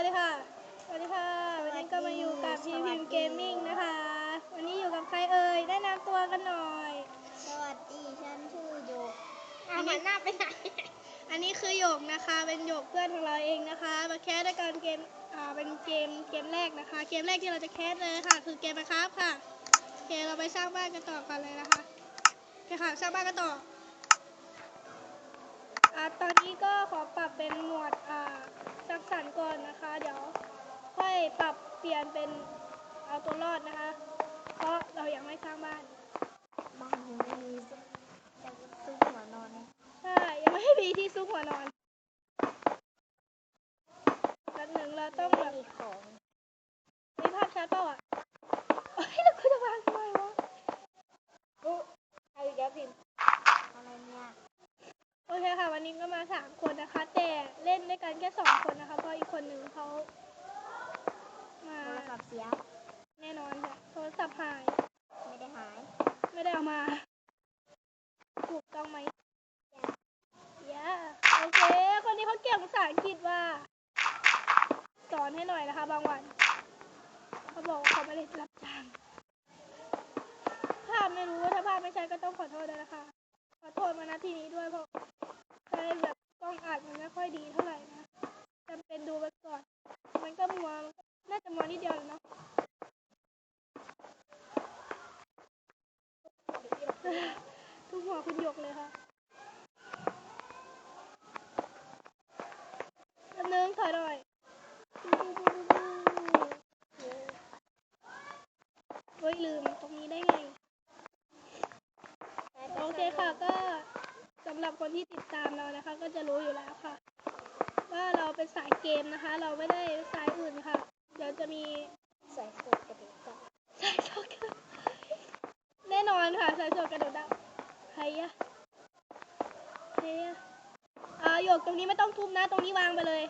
วัสดีค่ะสวัสดีค่ะ วันนี้ก็มาอยู่กับพี่พิมพ์เกมมิ่งนะคะ วันนี้อยู่กับใครเอ่ยแนะนำตัวกันหน่อย สวัสดีฉันชื่อโยกเอาหันหน้าไปไหน อันนี้คือหยกนะคะ เป็นหยกเพื่อนของเราเองนะคะมาแคสด้วยกันเกม อ่า เป็นเกมเกมแรกนะคะ เกมแรกที่เราจะแคสเลยค่ะ คือเกมมาครับค่ะโอเคเราไปสร้างบ้านกันต่อกันเลยนะคะโอเคค่ะสร้างบ้านกันต่ออ่าตอนนี้ก็ขอปรับเป็นหมวดอ่า ตัวรอดนะคะ เพราะเรายังไม่สร้างบ้านบ้านยังไม่มีซุปจะซุปหัวนอนใช่ยังไม่มีที่ซุกหัวนอนแป๊บหนึ่งเราต้องแบบมีของมีภาพชัดเปล่าอะเอ้ยแล้วกูจะวางทำไมวะกูเอาอีกแล้วพิมพ์อะไรเนี่ยโอเคค่ะ วันนี้ก็มาสามคนนะคะ แต่เล่นด้วยกันแค่สองคนนะคะเพราะอีกคนหนึ่งเขามาโทรศัพท์เสียแน่น อนค่ะโทรศัพท์หาย ไม่ได้หาย ไม่ได้เอามา ถูกต้องไหมยาโอเค คนนี้เขาเก่งภาษาอังกฤษว่า สอนให้หน่อยนะคะ บางวัน เขาบอกว่าเขาไม่ได้รับจ้างภาพไม่รู้ว่าถ้าภาพไม่ใช่ก็ต้องขอโทษด้วยนะคะ ขอโทษมาณที่นี้ด้วยเพราะใช้แบบกล้องอัดมันไม่ค่อยดีเท่าไหร่นะจำเป็นดูไปก่อน มันก็มัวมันก็น่าจะมัวนิดเดียวเนาะ ทุกหัวคุณหยกเลยค่ะอันนึงถอยหน่อยเฮ้ยลืมตรงนี้ได้ไง โอเคค่ะก็สำหรับคนที่ติดตามเรานะคะ ก็จะรู้อยู่แล้วค่ะ ว่าเรา เกมนะคะ เราไม่ได้สายอื่นค่ะ เดี๋ยวจะมีใส่สูตรกระดูกกับสายสดกระแน่นอนค่ะสายสดกระโดดดาวใครอะใครอะอ่าหยกตรงนี้ไม่ต้องทุบนะ ตรงนี้วางไปเลย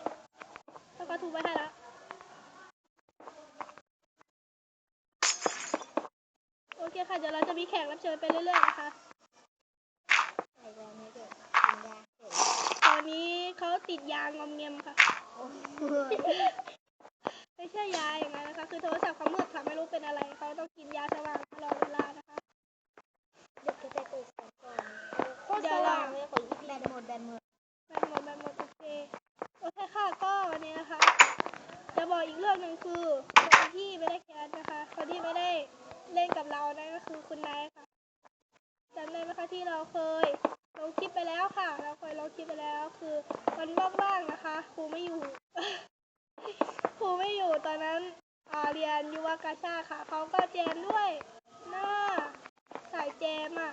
แล้วก็ทุบไว้ให้แล้วโอเคค่ะ เดี๋ยวเราจะมีแขกรับเชิญไปเรื่อยๆนะคะตอนนี้เขาติดยางอมเงียมค่ะ ไม่ใช่ยาอย่างนั้นนะคะ คือโทรศัพท์เขามืดค่ะไม่รู้เป็นอะไรเขาต้องกินยาสว่างตลอดเวลานะคะเด็กก็จะตื่นสายก่อนโคตรสว่างเลยขออีกแบตหมดแบตหมดแบนหมดแบนหมดโอเคโอเคค่ะก็วันนี้นะคะ จะบอกอีกเรื่องหนึ่งคือคนที่ไม่ได้แคสนะคะคนที่ไม่ได้เล่นกับเรานั่นก็คือคุณนายค่ะจำได้ไหมคะที่เราเคยลงคลิปไปแล้วค่ะ เราเคยลงคลิปไปแล้วคือ วันว่างๆนะคะ ครูไม่อยู่ ครูไม่อยู่ตอนนั้นเรียนยุวกาชาค่ะ เขาก็แจมด้วย หน้า สายแจมอะ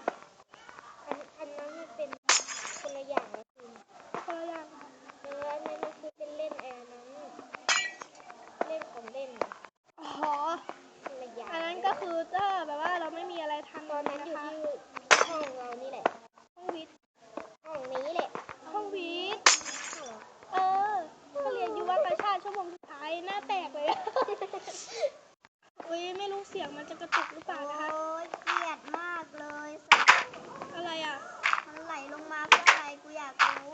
อันอันนั้นมันเป็นคนละอย่างนะพิมพ์ คนละอย่าง เนื้อนั่นมันคือเป็นเล่นแอร์นั้น เล่นของเล่น อ๋อ คนละอย่าง อันนั้นก็คือถ้าแบบว่าเราไม่มีอะไรทำ ตอนนั้นอยู่ นะคะ ที่ห้องเรานี่แหละ ห้องวิทย์ ห้องนี้แหละ ห้องวิทย์ ห้องเหรอ เออถ้าเรียนยุวกา ชาติชั่วโมงสุดท้ายหน้าแตกเลย อุ้ยไม่รู้เสียงมันจะกระตุกหรือเปล่านะคะ โอ้ยเกลียดมากเลยอะไรอะ มันไหลลงมาเพื่ออะไรกูอยากรู้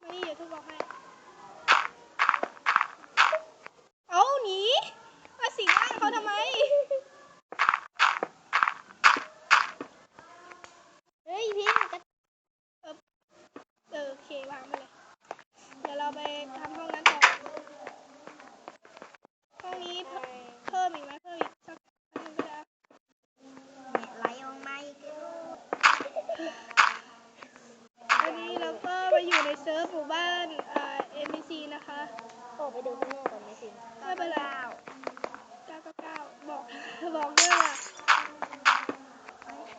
มานี่เดี๋ยวทุกบอกให้ เอาหนีมาสิงร่างเขาทำไม เฮ้ยพิมพ์กระ เออเออโอเควางไปเลย เดี๋ยวเราไปทำห้องนั้นต่อ ห้องนี้เพิ่มเพิ่มอีกไหมเพิ่มอีกสักอันหนึงก็ได้ เนี่ยไหลออกมาอีกแล้ว อันนี้เราก็มาอยู่ในเซิร์ฟหมู่บ้านอ่า NPC นะคะ ออกไปดูข้างนอกก่อนไหมพิไม่เป็นไร999บอกบอกด้วยว่า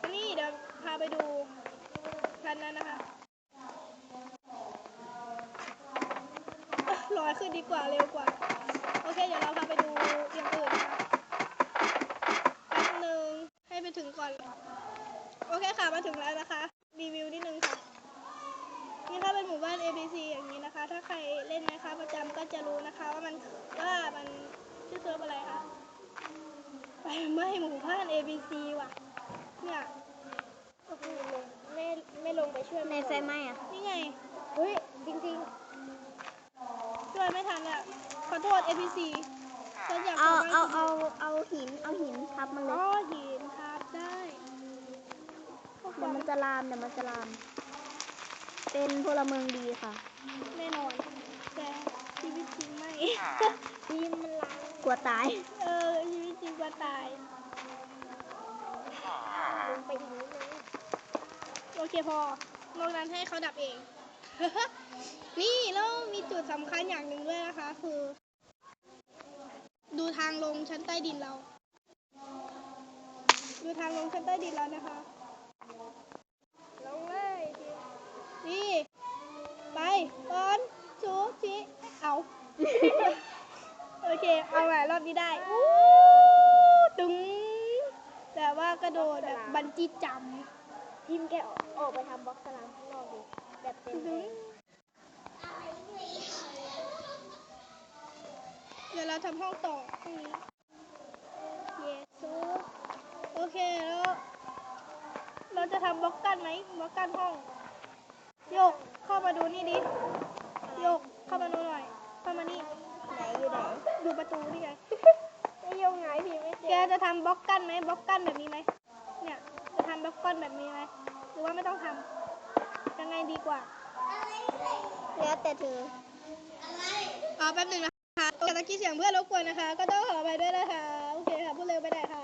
อันนี้เดี๋ยวพาไปดูกันนั้นนะคะลอยขึ้นดีกว่าเร็วกว่า โอเค เดี๋ยวเราพาไปดูอย่างอื่นนะคะแป๊บนึงให้ไปถึงก่อน โอเคค่ะมาถึงแล้วนะคะ รีวิวนิดนึง นี่ค่ะเป็นหมู่บ้าน ABC อย่างนี้นะคะ ถ้าใครเล่นนะคะ ประจำก็จะรู้นะคะว่ามันว่ามันชื่อเซิร์ฟอะไรคะไปไหม่หมู่บ้าน ABC ว่ะ เนี่ยไม่ลงไม่ไม่ลงไปช่วยในไฟไหม้อะ นี่ไงเฮ้ยจริงช่วยช่วยไม่ทันอะขอโทษ APC ฉันอยากเอากลับบ้นเอาเอาเอาหินเอาหินทับมันเลอ๋อยหินครับได้เดี๋ยวมันจะลามเดี๋ยวมันจะลาม เป็นพลเมืองดีค่ะ แน่นอน แต่ชีวิตจริงไม่ทีมมันลามกลัวตาย เออ ชีวิตจริงก็ตายลงไปอีกนิดนึงโอเคพอนอกนั้นให้เขาดับเอง นี่แล้วมีจุดสำคัญอย่างหนึ่งด้วยนะคะ คือ ดูทางลงชั้นใต้ดินเรา ดูทางลงชั้นใต้ดินเรานะคะลงเลย นี่ไปบอลชูชีเอา โอเค เอาใหม่รอบนี้ได้อู้ตึงแต่ว่ากระโดดแบบบันจี้จัมป์ทีมแกออกออกไปทำบล็อกสลามข้างนอกดิแบบเต็มเลยเดี๋ยวเราทำห้องต่อพรุ่งนี้เยซูโอเคแล้ว เราจะทำบล็อกกันไหมบล็อกกันห้อง โยกเข้ามาดูนี่ดิโยกเข้ามาดูหน่อยเข้ามานี่ไหนอยู่ไหนดูประตูนี่ไงไอ้โยงไงพี่ไม่เจแกอจะทำบล็อกกันไหมบล็อกกันแบบนี้ไหมเนี่ยจะทำบล็อกกันแบบนี้ไหมหรือว่าไม่ต้องทำยังไงดีกว่าแล้วแต่เธออ๋อแป๊บหนึ่งนะคะตะกี้เสียงเพื่อนรบกวนนะคะ ก็ต้องขอไปด้วยนะคะโอเคค่ะพูดเร็วไปได้ค่ะ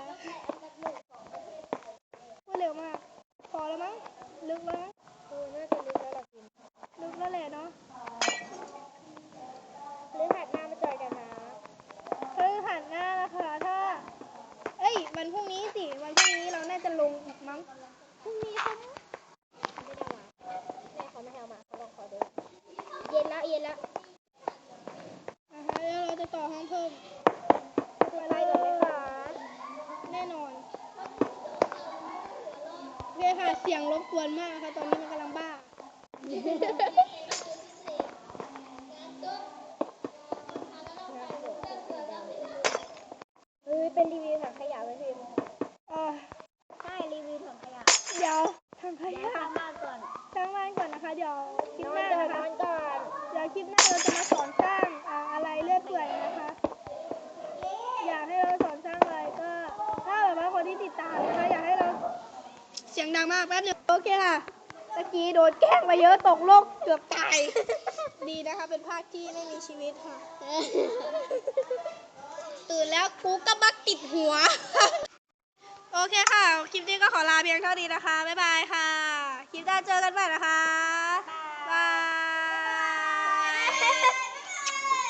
พูดเร็วมากพอแล้วมั้งลึกแล้วมั้ง ลึกแล้วแหละเนาะหรือหัดหน้ามาจอยกันนะเฮ้ยหันหน้านะคะถ้า เอ้ยวันพรุ่งนี้สิวันพรุ่งนี้เราน่าจะลงอีกมั้งพรุ่งนี้เขาไม่ได้มาแม่เขาไม่ให้เอามาเขาลองขอดูเย็นแล้วเย็นแล้วอ่าฮะแล้วเราจะต่อห้องเพิ่มอะไรก่อนไหมคะแน่นอนโอเคค่ะเสียงรบกวนมากค่ะตอนนี้มันกำลังบ้า เฮ้ยเป็นรีวิวถังขยะไหมพิมเออใช่รีวิวถังขยะเดี๋ยวทำขยะทำบ้านก่อนสร้างบ้านก่อนนะคะ เดี๋ยวคลิปหน้าก่อนะคะก่อนเดี๋ยวคลิปหน้าเราจะมาสอนสร้างอ่าอะไรเลื่อยเปื่อยนะคะ อยากให้เราสอนสร้างอะไรก็ ถ้าแบบว่าคนที่ติดตามนะคะอยากให้เราเสียงดังมากแป๊บนึงโอเคค่ะ มื่อกี้โดนแกล้งมาเยอะตกโลกเกือบตาย ดีนะคะ เป็นภาคที่ไม่มีชีวิตค่ะ ตื่นแล้วกูก็บักติดหัว โอเคค่ะ คลิปนี้ก็ขอลาเพียงเท่านี้นะคะ บ๊ายบายค่ะ คลิปหน้าเจอกันใหม่นะคะ